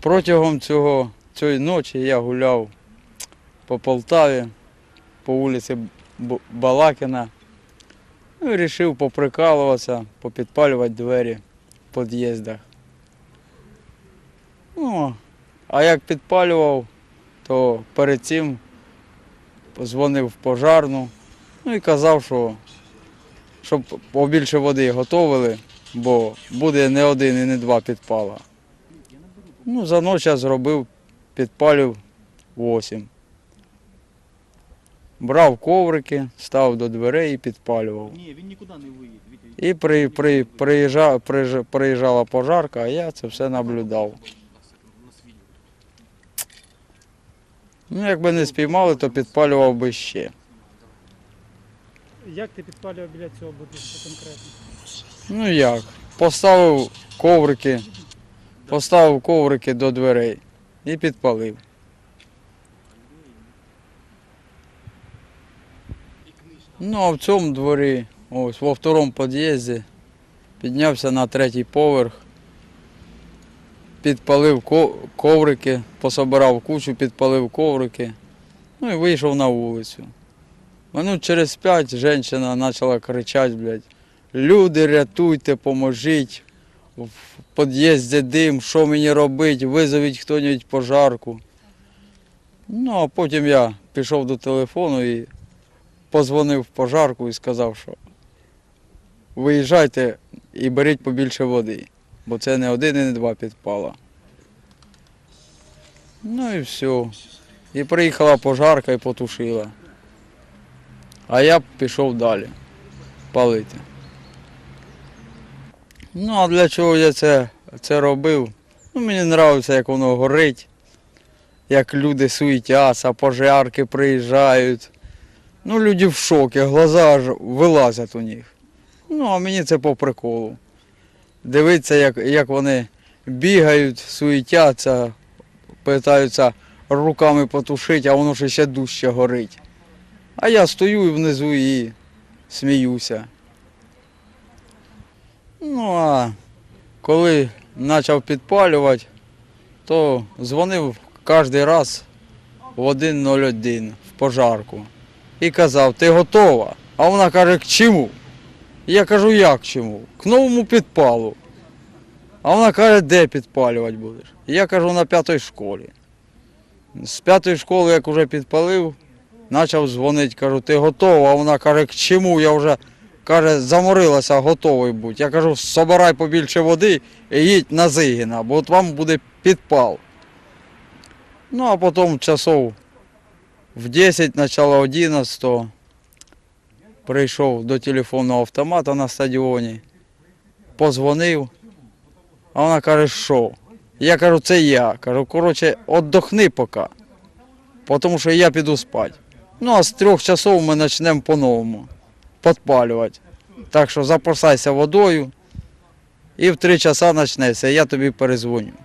Протягом цього, цієї ночі я гуляв по Полтаві, по вулиці Балакіна. Ну і вирішив поприкалуватися, попідпалювати двері в під'їздах. Ну, а як підпалював, то перед цим дзвонив в пожарну, ну і казав, що щоб побільше води готовили, бо буде не один і не два підпала. Ну, за ніч я зробив, підпалив 8. Брав коврики, став до дверей і підпалював. Ні, він нікуди не виїде. І при, при, приїжджа, приїжджа- приїжджала пожарка, а я це все наблюдав. Ну, якби не спіймали, то підпалював би ще. Як ти підпалював біля цього будинку конкретно? Ну як? Поставив коврики, поставив коврики до дверей і підпалив. Ну а в цьому дворі, ось во второму під'їзді, піднявся на третій поверх, підпалив коврики, пособирав кучу, підпалив коврики, ну і вийшов на вулицю. Минут через п'ять жінка почала кричати, блядь. Люди, рятуйте, поможіть. В під'їзді дим, що мені робити, визовіть хто-небудь пожарку. Ну, а потім я пішов до телефону і позвонив в пожарку і сказав, що виїжджайте і беріть побільше води, бо це не один і не два підпала. Ну і все. І приїхала пожарка і потушила. А я пішов далі палити. Ну, а для чого я це, це робив? Ну, мені подобається, як воно горить, як люди суетяться, пожарки приїжджають. Ну, люди в шокі, глаза аж вилазять у них. Ну, а мені це по приколу. Дивитися, як, як вони бігають, суетяться, питаються руками потушити, а воно ж ще дужче горить. А я стою внизу і сміюся. Ну а коли почав підпалювати, то дзвонив кожен раз в 1.01 в пожарку і казав, ти готова? А вона каже, к чому? Я кажу, як чому? К новому підпалу. А вона каже, де підпалювати будеш? Я кажу, на п'ятій школі. З п'ятої школи, як вже підпалив, почав дзвонити, кажу, ти готова? А вона каже, к чому? Я вже каже, заморилася, готовий бути. Я кажу, собирай побільше води і їдь на Зигіна, бо от вам буде підпал. Ну, а потім часов в 10, начало 11 прийшов до телефонного автомата на стадіоні, позвонив, а вона каже, що? Я кажу, це я. Кажу, коротше, віддохни поки, тому що я піду спати. Ну, а з трьох часов ми почнемо по-новому підпалювати. Так що запасайся водою і в три часа почнеться, я тобі перезвоню.